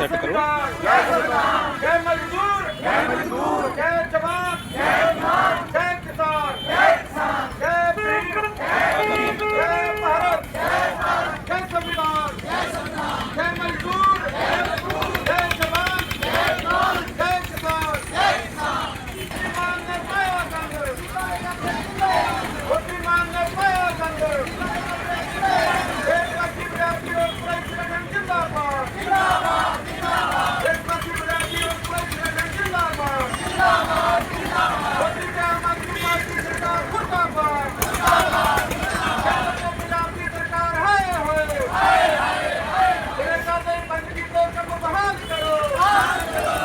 Set ਕਰੋ ਜੈ ਸਰਦਾਰ ਜੈ ਮਜ਼ਦੂਰ ਜੈ ਮਜ਼ਦੂਰ ਜੈ ਜਵਾਨ ਜੈ ਜਵਾਨ ਜੈ ਕਿਸਾਨ ਜੈ ਕਿਸਾਨ ਜੈ ਵੀਰ ਜੈ ਵੀਰ ਜੈ ਭਾਰਤ ਜੈ ਭਾਰਤ ਜੈ ਸੰਵਿਧਾਨ ਜੈ ਸੰਵਿਧਾਨ ਜੈ ਮਜ਼ਦੂਰ ਜੈ ਮਜ਼ਦੂਰ ਜੈ ਜਵਾਨ ਜੈ ਜਵਾਨ ਜੈ ਕਿਸਾਨ ਜੈ ਕਿਸਾਨ ਮਾਨ ਨੇ ਪਾਇਆ ਗੰਦ ਰੋਟੀ ਮਾਨ ਨੇ ਪਾਇਆ ਗੰਦ ਇੱਕ ਅੱਛੀ ਵਿਦਿਆਰਥੀ ਹੋਰ ਪ੍ਰੈਜ਼ੀਡੈਂਟ ਜਿੰਦਾਬਾਦ ਜਿੰਦਾਬਾਦ ਜਿੰਦਾਬਾਦ ਇੱਕ ਅੱਛੀ ਵਿਦਿਆਰਥੀ ਹੋਰ ਪ੍ਰੈਜ਼ੀਡੈਂਟ ਜਿੰਦਾਬਾਦ ਜਿੰਦਾਬਾਦ ਜਿੰਦਾਬਾਦ ਰੋਟੀ ਦਾ ਮੰਤਰੀ ਪਾਰਟੀ ਸਰਕਾਰ ਮੁਰਦਾਬਾਦ ਮੁਰਦਾਬਾਦ ਪੰਜਾਬ ਦੀ ਸਰਕਾਰ ਹਾਏ ਹੋਏ ਹਾਏ ਹਾਏ ਜਿਹੜੇ ਸਾਡੇ ਬੰਦ ਕੀਤੇ ਕੰਮ ਬਹਾਲ ਕਰੋ ਬਹਾਲ ਕਰੋ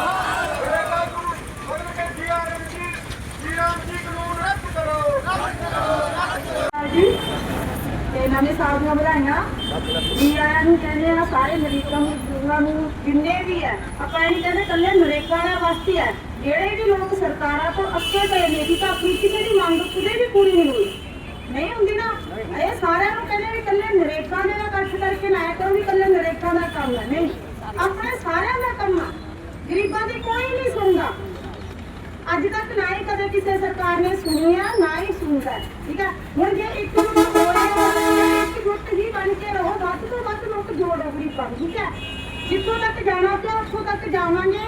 ਜਿਹੜੇ ਕਾਨੂੰਨ ਬਦਲ ਕੇ ਜੀਆਰਐਮ ਜੀ ਜੀਆਰਐਮ ਜੀ ਕਾਨੂੰਨ ਰੱਦ ਕਰੋ ਜੀ ਤੇ ਨਵੇਂ ਸਾਲ ਦੀਆਂ ਵਧਾਈਆਂ। ਜੀ ਆਇਆਂ ਨੂੰ ਕਹਿੰਦੇ ਆ, ਸਾਰੇ ਮਰੀਜ਼ਾਂ ਮਜ਼ਦੂਰਾਂ ਨੂੰ ਜਿੰਨੇ ਵੀ ਹੈ ਆਪਾਂ ਇਹ ਨਹੀਂ ਕਹਿੰਦੇ ਕੱਲੇ ਨਰੇਗਾ ਵਾਲਿਆਂ ਵਾਸਤੇ ਹੈ ਜਿਹੜੇ ਵੀ ਲੋਕ ਸਰਕਾਰਾਂ ਤੋਂ ਅੱਕੇ ਪਏ ਨੇ ਕਿ ਤਾਂ ਆਪਣੀ ਕਿਸੇ ਦੀ ਮੰਗ ਕਿਤੇ ਵੀ ਪੂਰੀ ਨਹੀਂ ਹੋਈ। ਨਹੀਂ ਹੁੰਦੀ ਨਾ। ਇਹ ਸਾਰਿਆਂ ਨੂੰ ਕਹਿੰਦੇ ਵੀ ਕੱਲੇ ਨਰੇਗਾ ਦੇ ਨਾਲ ਇਕੱਠ ਕਰਕੇ ਨਾ ਕਰੋ ਵੀ ਕੱਲੇ ਨਰੇਗਾ ਦਾ ਕੰਮ ਹੈ ਨਹੀਂ, ਆਪਣੇ ਸਾਰਿਆਂ ਦਾ ਕੰਮ ਆ। ਗਰੀਬਾਂ ਦੀ ਕੋਈ ਨਹੀਂ ਸੁਣਦਾ। ਅੱਜ ਤੱਕ ਨਾ ਹੀ ਕਦੇ ਕਿਸੇ ਸਰਕਾਰ ਨੇ ਸੁਣੀ ਆ ਨਾ ਹੀ ਸੁਣਦਾ। ਠੀਕ ਹੈ ਹੁਣ ਜੇ ਇੱਕ ਨੂੰ ਬਣ ਕੇ ਰਹੋ ਵੱਧ ਤੋਂ ਵੱਧ ਲੋਕ ਜੋੜ ਅਗਰੀ ਕਰ ਠੀਕ ਹੈ? ਜਿੱਥੋਂ ਤੱਕ ਜਾਣਾ ਤੇ ਉੱਥੋਂ ਤੱਕ ਜਾਵਾਂਗੇ।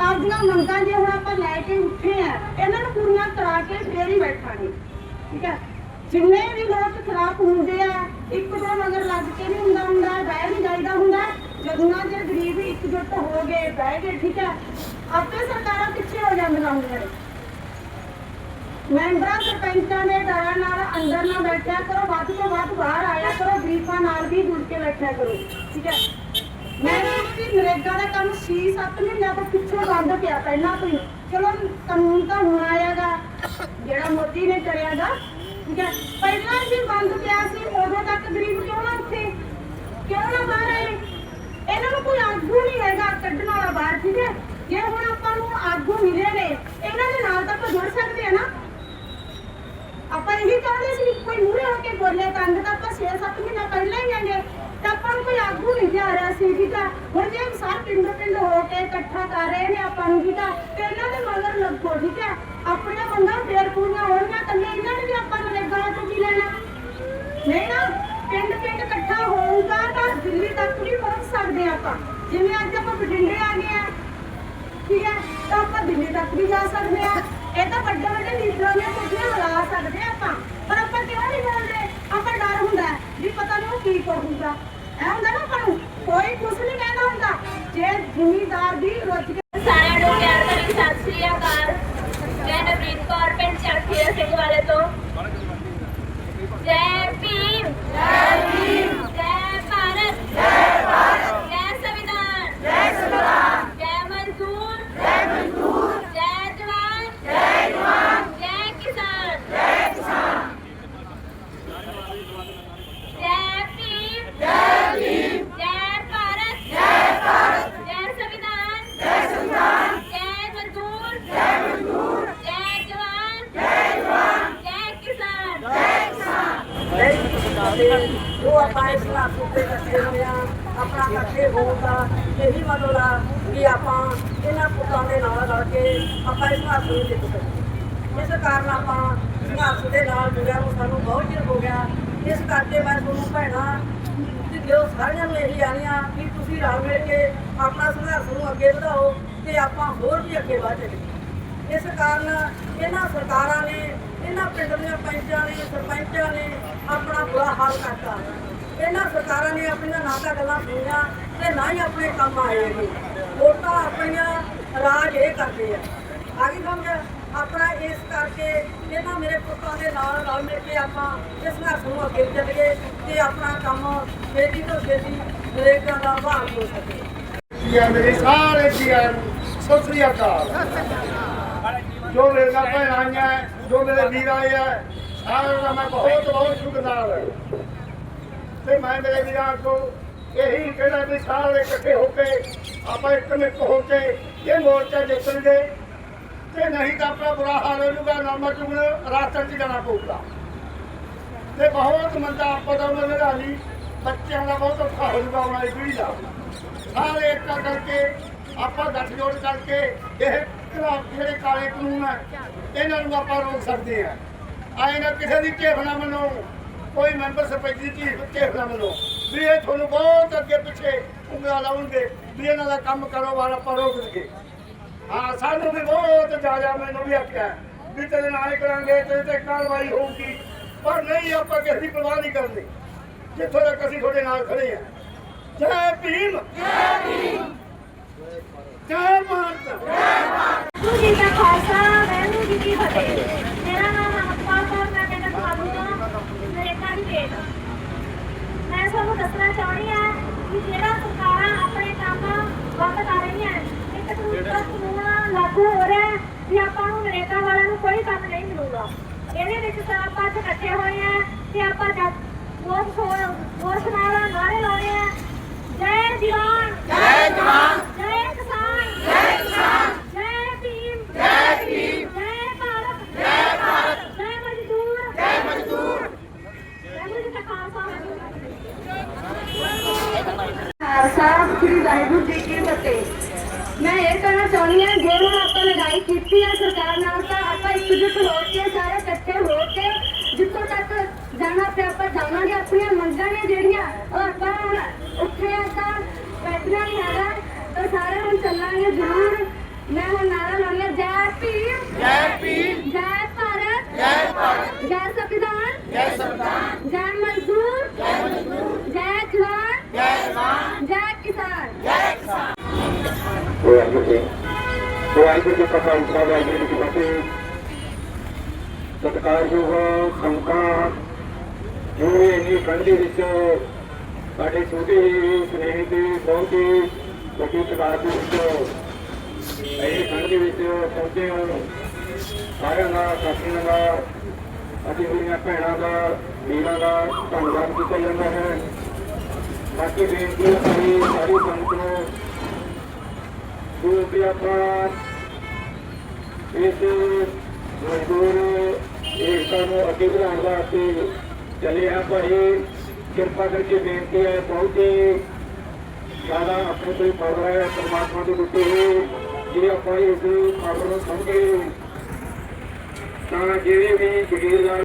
ਆਪਦੀਆਂ ਮੰਗਾਂ ਜੇ ਹੁਣ ਆਪਾਂ ਲੈ ਕੇ ਉੱਠੇ ਆ, ਇਹਨਾਂ ਨੂੰ ਪੂਰੀਆਂ ਕਰਾ ਕੇ ਫੇਰ ਹੀ ਬੈਠਾਂਗੇ, ਠੀਕ ਹੈ? ਜਿੰਨੇ ਵੀ ਲੋਕ ਖਰਾਬ ਹੁੰਦੇ ਆ, ਇੱਕ ਦੋ ਮਗਰ ਲੱਗ ਕੇ ਨਹੀਂ ਹੁੰਦਾ ਹੁੰਦਾ, ਬਹਿ ਨਹੀਂ ਜਾਈਦਾ ਹੁੰਦਾ। ਜਦੋਂ ਨਾ ਜੇ ਗਰੀਬ ਇਕਜੁੱਟ ਹੋ ਗਏ, ਬਹਿ ਗਏ, ਠੀਕ ਹੈ? ਆਪੇ ਸਰਕਾਰਾਂ ਪਿੱਛੇ ਹੋ ਜਾਂਦੀਆਂ ਹੁੰਦੀਆਂ ਨੇ। ਮੈਂਬਰਾਂ, ਸਰਪੰਚਾਂ ਅੰਦਰ ਨਾ ਬੈਠਿਆ ਕਰੋ ਵੱਧ ਤੋਂ ਵੱਧ ਬਾਹਰ ਆਇਆ ਕਰੋ, ਗਰੀਬਾਂ ਨਾਲ ਵੀ ਜੁੜ ਕੇ ਬੈਠਿਆ ਕਰੋ, ਠੀਕ ਹੈ? ਮੈਂ ਵੀ ਨਰੇਗਾ ਦਾ ਕੰਮ 6-7 ਮਹੀਨਿਆਂ ਤੋਂ ਪਿੱਛੇ ਬੰਦ ਪਿਆ, ਪਹਿਲਾਂ ਤੋਂ ਹੀ। ਚਲੋ, ਕਾਨੂੰਨ ਤਾਂ ਹੁਣ ਆਇਆਗਾ, ਜਿਹੜਾ ਮੋਦੀ ਨੇ ਕਰਿਆਗਾ, ਠੀਕ ਹੈ? ਪਹਿਲਾਂ ਵੀ ਬੰਦ ਪਿਆ ਸੀ, ਉਦੋਂ ਤੱਕ ਗਰੀਬ ਕਿਉਂ ਨਾ ਉੱਥੇ ਕਿਉਂ ਨਾ ਬਾਹਰ ਆਏ? ਇਹਨਾਂ ਨੂੰ ਕੋਈ ਆਗੂ ਨਹੀਂ ਹੈਗਾ ਕੱਢਣ ਵਾਲਾ ਬਾਹਰ, ਠੀਕ ਹੈ? ਜੇ ਹੁਣ ਆਪਾਂ ਨੂੰ ਆਗੂ ਮਿਲੇ ਨੇ, ਇਹਨਾਂ ਦੇ ਨਾਲ ਤਾਂ ਆਪਾਂ ਜੁੜ ਸਕਦੇ ਆ ਨਾ ਆਪਾਂ ਇਹੀ ਚਾਹੁੰਦੇ ਸੀ ਕਿ ਕੇ ਬੋਲੇ ਕੰਨ ਤਾਂ ਆਪਾਂ 6-7 ਮਹੀਨਾ ਪਹਿਲਾਂ ਹੀ ਆਂਗੇ ਤਾਂ ਆਪਾਂ ਨੂੰ ਕੋਈ ਆਗੂ ਨਹੀਂ ਜਾ ਰਿਹਾ ਸੀ, ਠੀਕ ਆ? ਹੁਣ ਜੇ ਸਾਰੇ ਪਿੰਡ ਪਿੰਡ ਹੋ ਕੇ ਇਕੱਠਾ ਕਰ ਰਹੇ ਨੇ ਆਪਾਂ ਨੂੰ, ਠੀਕ ਆ? ਤੇ ਇਹਨਾਂ ਦੇ ਮਗਰ ਲੱਗੋ, ਠੀਕ ਆ? ਆਪਣੀਆਂ ਮੰਗਾਂ ਫੇਰ ਪੂਰੀਆਂ ਹੋਣਗੀਆਂ ਕੱਲੇ ਇਹਨਾਂ ਨੇ ਵੀ ਆਪਾਂ ਨੂੰ ਲੱਗਣਾ ਤੋਂ ਕੀ ਲੈਣਾ। ਨਹੀਂ ਨਾ ਪਿੰਡ ਪਿੰਡ ਇਕੱਠਾ ਹੋਊਗਾ ਤਾਂ ਦਿੱਲੀ ਤੱਕ ਵੀ ਪਹੁੰਚ ਸਕਦੇ ਆਪਾਂ। ਜਿਵੇਂ ਅੱਜ ਆਪਾਂ ਬਠਿੰਡੇ ਆ ਗਏ ਆ, ਠੀਕ ਹੈ ਤਾਂ ਆਪਾਂ ਦਿੱਲੀ ਤੱਕ ਵੀ ਜਾ ਸਕਦੇ ਆ ਇਹ ਤਾਂ ਵੱਡੇ ਵੱਡੇ ਲੀਡਰਾਂ ਦੀਆਂ ਕੁਰਸੀਆਂ ਲਾ ਸਕਦੇ ਆ ਆਪਾਂ ਪਰ ਆਪਾਂ ਕਿਉਂ ਨਹੀਂ ਬੋਲਦੇ ਆਪਾਂ ਡਰ ਹੁੰਦਾ ਹੈ ਵੀ ਪਤਾ ਨਹੀਂ ਉਹ ਕੀ ਕਰੂਗਾ ਹੁੰਦਾ ਨਾ ਆਪਾਂ ਨੂੰ, ਕੋਈ ਕੁਝ ਨਹੀਂ ਕਹਿੰਦਾ ਹੁੰਦਾ। ਜੇ ਜ਼ਿਮੀਦਾਰ ਦੀ ਰੋਟੀ ਸਾਰਿਆਂ ਨੂੰ ਪਿਆਰ ਭਰੀ ਸਤਿ ਸ੍ਰੀ ਅਕਾਲ ਮੈਂ ਨਵਰੀਤ ਕੌਰ ਪਿੰਡ ਚਰਖੀਆ ਸਿੰਘ ਵਾਲੇ ਤੋਂ ਜੈ ਭੀਮ ਜੈ ਭੀਮ ਜੈ ਭਾਰਤ ਜੈ ਭਾਰਤ ਜੈ ਸੰਵਿਧਾਨ ਜੈ ਸੰਵਿਧਾਨ ਜੈ ਮਜ਼ਦੂਰ ਜੈ ਮਜ਼ਦੂਰ ਜੈ ਜਵਾਨ ਜੈ ਜਵਾਨ ਜੈ ਕਿਸਾਨ ਜੈ ਕਿਸਾਨ ਜੈ ਭੀਮ ਜੈ ਭੀਮ ਜੈ ਭਾਰਤ ਜੈ ਭਾਰਤ ਜੈ ਸੰਵਿਧਾਨ ਜੈ ਸੰਵਿਧਾਨ ਜੈ ਮਜ਼ਦੂਰ ਜੈ ਮਜ਼ਦੂਰ ਜੈ ਜਵਾਨ ਜੈ ਜਵਾਨ ਜੈ ਕਿਸਾਨ ਜੈ ਕਿਸਾਨ ਜੋ ਆਪਾਂ ਇਸ ਲਾਸੂ ਉੱਤੇ ਇਕੱਠੇ ਹੋਏ ਆ ਆਪਣਾ ਇਕੱਠੇ ਹੋਣ ਦਾ ਇਹੀ ਮਤਲਬ ਆ ਕਿ ਆਪਾਂ ਇਹਨਾਂ ਪੁੱਤਾਂ ਦੇ ਨਾਲ ਰਲ ਕੇ ਆਪਾਂ ਇਸ ਲਾਸੂ ਨੂੰ ਜਿੱਤ ਸਕੀਏ। ਇਸ ਕਾਰਨ ਆਪਾਂ ਸੰਘਰਸ਼ ਦੇ ਨਾਲ ਜੁੜਿਆ ਨੂੰ ਸਾਨੂੰ ਬਹੁਤ ਚਿਰ ਹੋ ਗਿਆ। ਇਸ ਕਰਕੇ ਮੈਂ ਤੁਹਾਨੂੰ ਭੈਣਾ ਤੇ ਦਿਓ ਸਾਰਿਆਂ ਨੂੰ ਇਹੀ ਆਣੀਆਂ ਕਿ ਤੁਸੀਂ ਰਲ ਮਿਲ ਕੇ ਆਪਣਾ ਸੰਘਰਸ਼ ਨੂੰ ਅੱਗੇ ਵਧਾਓ ਤੇ ਆਪਾਂ ਹੋਰ ਵੀ ਅੱਗੇ ਵਧ ਚੱਲੀਏ। ਇਸ ਕਾਰਨ ਇਹਨਾਂ ਸਰਕਾਰਾਂ ਨੇ, ਇਹਨਾਂ ਪਿੰਡ ਦੀਆਂ ਪੰਚਾਂ ਨੇ, ਸਰਪੰਚਾਂ ਨੇ ਆਪਣਾ ਬੁਰਾ ਹਾਲ ਕਰਤਾ। ਇਹਨਾਂ ਸਰਕਾਰਾਂ ਨੇ ਆਪਣੀਆਂ ਨਾ ਤਾਂ ਗੱਲਾਂ ਸੁਣੀਆਂ ਤੇ ਨਾ ਹੀ ਆਪਣੇ ਕੰਮ ਆਏ ਹੈਗੇ। ਵੋਟਾਂ ਆਪਣੀਆਂ ਰਾਜ ਇਹ ਕਰਦੇ ਆ। ਆ ਗਈ ਸਮਝ? ਆਪਣਾ ਇਸ ਕਰਕੇ ਇਹਨਾਂ ਮੇਰੇ ਪੁੱਤਾਂ ਦੇ ਨਾਲ ਰਲ ਮਿਲ ਕੇ ਆਪਾਂ ਇਸ ਸੰਘਰਸ਼ ਨੂੰ ਅੱਗੇ ਚੱਲੀਏ ਤੇ ਆਪਣਾ ਕੰਮ ਛੇਤੀ ਤੋਂ ਛੇਤੀ ਨਰੇਗਾ ਦਾ ਬਹਾਲ ਹੋ ਸਕੇ। ਜੀਆਂ ਮੇਰੇ ਸਾਰੇ ਜੀਆਂ ਨੂੰ ਸਤਿ ਸ੍ਰੀ ਅਕਾਲ। ਜੋ ਮੇਰੇ ਨਾਲ ਭੈਣਾਂ ਆਈਆਂ, ਜੋ ਮੇਰੇ ਵੀਰ ਆਏ ਆ, ਸਾਰਿਆਂ ਦਾ ਮੈਂ ਬਹੁਤ ਬਹੁਤ ਸ਼ੁਕਰਗੁਜ਼ਾਰ ਹਾਂ। ਤੇ ਮੈਂ ਮੇਰੇ ਵੀਰਾਂ ਕੋ ਇਹੀ ਕਹਿਣਾ ਵੀ ਸਾਰੇ ਇਕੱਠੇ ਹੋ ਕੇ ਆਪਾਂ ਇੱਕ ਮਿੱਕ ਹੋ ਕੇ ਇਹ ਮੋਰਚਾ ਜਿੱਤਣਗੇ ਤੇ ਨਹੀਂ ਤਾਂ ਆਪਣਾ ਬੁਰਾ ਹਾਲ ਹੋ ਜਾਊਗਾ ਨਾਮਾ ਚੁਗਣ ਰਾਸਤੇ 'ਚ ਜਾਣਾ ਪਊਗਾ। ਤੇ ਬਹੁਤ ਮੰਦਾ ਆਪਾਂ ਦਾ ਉਹਨਾਂ ਲਈ ਬੱਚਿਆਂ ਦਾ ਬਹੁਤ ਔਖਾ ਹੋ ਜਾਊਗਾ ਉਹਨਾਂ ਦੀ ਪੀੜ੍ਹੀ ਦਾ ਸਾਰੇ ਇੱਕਾ ਕਰਕੇ, ਆਪਾਂ ਗੱਠਜੋੜ ਕਰਕੇ ਇਹ ਖਿਲਾਫ ਜਿਹੜੇ ਕਾਲੇ ਕਾਨੂੰਨ ਹੈ ਇਹਨਾਂ ਨੂੰ ਆਪਾਂ ਰੋਕ ਸਕਦੇ ਆ। ਆਏ ਨਾ ਕਿਸੇ ਦੀ ਝੇਪ ਨਾ ਮੰਨੋ। ਕੋਈ ਮੈਂਬਰ ਸਰਪੰਚ ਦੀ ਝੇਪ ਝੇਪ ਨਾ ਮੰਨੋ ਵੀ ਇਹ ਤੁਹਾਨੂੰ ਬਹੁਤ ਅੱਗੇ ਪਿੱਛੇ ਉਂਗਲਾਂ ਲਾਉਣਗੇ ਵੀ ਇਹਨਾਂ ਦਾ ਕੰਮ ਕਾਰੋਬਾਰ ਆਪਾਂ ਰੋਕ ਦਈਏ। ਹਾਂ, ਸਾਨੂੰ ਵੀ ਬਹੁਤ ਜ਼ਿਆਦਾ ਮੈਨੂੰ ਵੀ ਆਖਿਆ ਵੀ ਤੇਰੇ ਨਾਲ ਕਰਾਂਗੇ, ਤੇਰੇ ਤੇ ਕਾਰਵਾਈ ਹੋਊਗੀ। ਪਰ ਨਹੀਂ, ਆਪਾਂ ਕਿਸੇ ਦੀ ਪਰਵਾਹ ਨਹੀਂ ਕਰਦੇ ਜਿੱਥੋਂ ਤੱਕ ਅਸੀਂ ਤੁਹਾਡੇ ਨਾਲ ਖੜੇ ਆ ਜੈ ਭੀਮ। ਜੈ ਭੀਮ ਜੈ ਭਾਰਤ। ਵਾਹਿਗੁਰੂ ਜੀ ਦਾ ਖਾਲਸਾ, ਵਾਹਿਗੁਰੂ ਜੀ ਕੀ ਫਤਿਹ ਮੇਰਾ ਨਾਮ ਅਮਰਪਾਲ ਕੌਰ ਮੈਂ ਪਿੰਡ ਤੁਹਾਨੂੰ ਤੋਂ ਭੇਟ ਮੈਂ ਤੁਹਾਨੂੰ ਦੱਸਣਾ ਚਾਹੁੰਦੀ ਹਾਂ ਕਿ ਜਿਹੜਾ ਸਰਕਾਰਾਂ ਆਪਣੇ ਕੰਮ ਬੰਦ ਕਰ ਰਹੀਆਂ ਇੱਕ ਕਾਨੂੰਨ ਲਾਗੂ ਹੋ ਰਿਹਾ ਕਿ ਆਪਾਂ ਨੂੰ ਨਰੇਗਾ ਵਾਲਿਆਂ ਨੂੰ ਕੋਈ ਕੰਮ ਨਹੀਂ ਮਿਲੂਗਾ। ਇਹਦੇ ਵਿੱਚ ਆਪਾਂ ਇਕੱਠੇ ਹੋਏ ਆ ਤੇ ਆਪਾਂ ਜਦ ਬਹੁਤ ਸੋਚ ਸੋਚ ਨਾਲ ਨਾਰੇ ਲਾਉਣੇ ਆ ਜੈ ਜਵਾਨ ਜੈ ਜਵਾਨ ਜੈ ਕਿਸਾਨ ਜੈ ਕਿਸਾਨ ਜੈ ਭੀਮ ਜੈ ਭੀਮ ਜੈ ਭਾਰਤ ਜੈ ਭਾਰਤ ਜੈ ਮਜ਼ਦੂਰ ਜੈ ਮਜ਼ਦੂਰ ਵਾਹਿਗੁਰੂ ਜੀ ਕਾ ਖਾਲਸਾ ਵਾਹਿਗੁਰੂ ਜੀ ਕੀ ਫਤਿਹ ਖਾਲਸਾ ਸ੍ਰੀ ਵਾਹਿਗੁਰੂ ਜੀ ਕੀ ਫਤਿਹ। ਮੈਂ ਇਹ ਕਹਿਣਾ ਚਾਹੁੰਦੀ ਹਾਂ, ਜੇ ਹੁਣ ਆਪਾਂ ਲੜਾਈ ਕੀਤੀ ਹੈ ਸਰਕਾਰ ਨਾਲ, ਤਾਂ ਆਪਾਂ ਇਕਜੁੱਟ ਹੋ ਕੇ, ਸਾਰੇ ਇਕੱਠੇ ਹੋ ਕੇ, ਜਿੱਥੋਂ ਤੱਕ ਜਾਣਾ ਤੇ ਆਪਾਂ ਜਾਵਾਂਗੇ, ਆਪਣੀਆਂ ਮੰਗਾਂ ਨੇ ਜਿਹੜੀਆਂ ਉਹ ਆਪਾਂ ਹੁਣ ਉੱਥੇ ਆਪਾਂ ਬੈਠਣਾ ਨਹੀਂ ਹੈਗਾ ਤਾਂ ਸਾਰੇ ਹੁਣ ਚੱਲਾਂਗੇ ਜ਼ਰੂਰ ਮੈਂ ਹੁਣ ਨਾਰਾ ਲਾਉਂਦੀ ਹਾਂ ਜੈ ਭੀਮ ਜੈ ਭੀਮ ਜੈ ਭਾਰਤ ਜੈ ਭਾਰਤ ਜੈ ਸੰਵਿਧਾਨ ਜੈ ਸੰਵਿਧਾਨ ਜੈ ਮਜ਼ਦੂਰ ਜੈ ਮਜ਼ਦੂਰ ਜੈ ਜਵਾਨ ਜੈ ਜਵਾਨ ਜੈ ਕਿਸਾਨ ਜੈ ਕਿਸਾਨ ਵਾਹਿਗੁਰੂ ਜੀ ਵਾਹਿਗੁਰੂ ਜੀ ਕਾ ਖਾਲਸਾ, ਵਾਹਿਗੁਰੂ ਜੀ ਕੀ ਫਤਿਹ। ਸਤਿਕਾਰਯੋਗ ਸੰਤਾਂ ਜੋ ਇੰਨੀ ਠੰਡ ਵਿੱਚ ਸਾਡੇ ਛੋਟੇ ਸਨੇਹ ਦੇ ਬਹੁਤ ਹੀ ਵੱਡੀ ਤਦਾਦ ਦੇ ਵਿੱਚ ਇਹ ਠੰਡ ਵਿੱਚ ਪਹੁੰਚੇ ਹੋ। ਸਾਰਿਆਂ ਦਾ, ਸਾਥੀਆਂ ਦਾ, ਅਤੇ ਮੇਰੀਆਂ ਭੈਣਾਂ ਦਾ, ਵੀਰਾਂ ਦਾ ਧੰਨਵਾਦ ਕੀਤਾ ਜਾਂਦਾ ਹੈ। ਬਾਕੀ ਬੇਨਤੀ ਹੈ ਸਾਰੀ ਸੰਗਤ ਨੂੰ ਜੋ ਕਿ ਆਪਾਂ ਇਸ, ਮਜ਼ਦੂਰ ਏਕਤਾ ਨੂੰ ਅੱਗੇ ਵਧਾਉਣ ਵਾਸਤੇ ਚੱਲੇ ਆ ਇਹ ਕਿਰਪਾ ਕਰਕੇ ਬੇਨਤੀ ਹੈ, ਬਹੁਤ ਹੀ ਜ਼ਿਆਦਾ ਆਪਣੇ ਕੋਈ ਪਾਵਰ ਹੈ, ਪਰਮਾਤਮਾ ਦੇ ਦਿੱਤੇ ਹੋਏ। ਜੇ ਆਪਾਂ ਇਸ ਖਬਰ ਨੂੰ ਸਮਝੇ ਤਾਂ ਜਿਹੜੇ ਵੀ ਜਗੀਰਦਾਰ